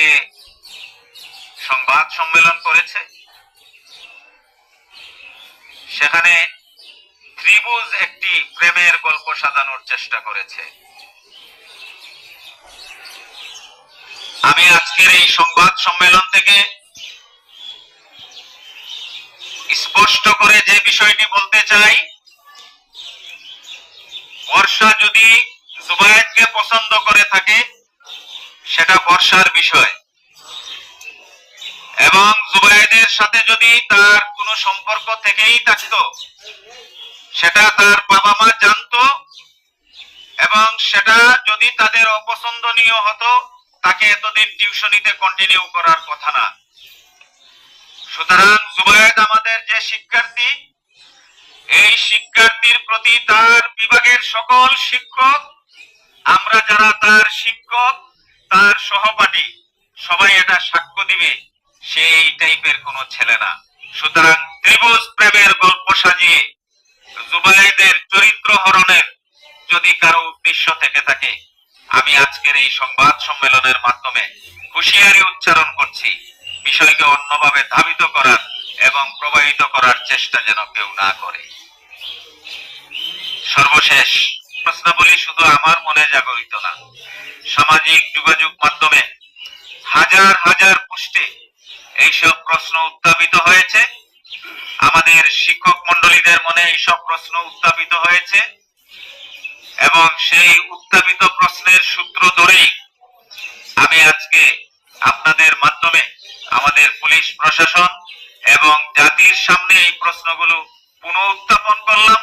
যে সংবাদ সম্মেলন করেছে, সেখানে ত্রিভুজ একটি প্রেমের গল্প সাজানোর চেষ্টা করেছে। আমি আজকের এই সংবাদ সম্মেলন থেকে স্পষ্ট করে যে বিষয়টি বলতে চাই, বর্ষা যদি জুবায়েদকে পছন্দ করে থাকে সেটা বর্ষার বিষয়। এবং জুবায়েদের সাথে যদি তার কোনো সম্পর্ক থেকেই থাকতো, সেটা তার বাবা মা জানতো এবং সেটা যদি তাদের অপছন্দনীয় হতো, তাকে এতদিন টিউশনিতে কন্টিনিউ করার কথা না। সুতরাং জুবায়েদ আমাদের যে শিক্ষার্থী, এই শিক্ষার্থীর প্রতি তার বিভাগের সকল শিক্ষক, আমরা যারা তার শিক্ষক তার সহপাঠী সবাই এটা সাক্ষ্য দিবে, সে এই টাইপের কোনো ছেলে না। সুতরাং ত্রিভুজ প্রেমের গল্প সাজিয়ে জুবাইদের চরিত্র হরণের যদি কারও উদ্দেশ্য থেকে থাকে, আমি আজকের এই সংবাদ সম্মেলনের মাধ্যমে হুঁশিয়ারি উচ্চারণ করছি। বিষয়কে অন্যভাবে ধাবিত করার এবং প্রবাহিত করার চেষ্টা যেন কেউ না করে। সর্বশেষ প্রশ্নাবলী শুধু আমার মনে জাগরিত না সামাজিক যোগাযোগ মাধ্যমে হাজার হাজার পুষ্টে এইসব প্রশ্ন উত্থাপিত হয়েছে। আমাদের শিক্ষক মন্ডলীদের মনে এইসব প্রশ্ন উত্থাপিত হয়েছে এবং সেই উত্থাপিত প্রশ্নের সূত্র ধরেই আমি আজকে আপনাদের মাধ্যমে আমাদের পুলিশ প্রশাসন এবং জাতির সামনে এই প্রশ্নগুলো পুনঃ উত্থাপন করলাম।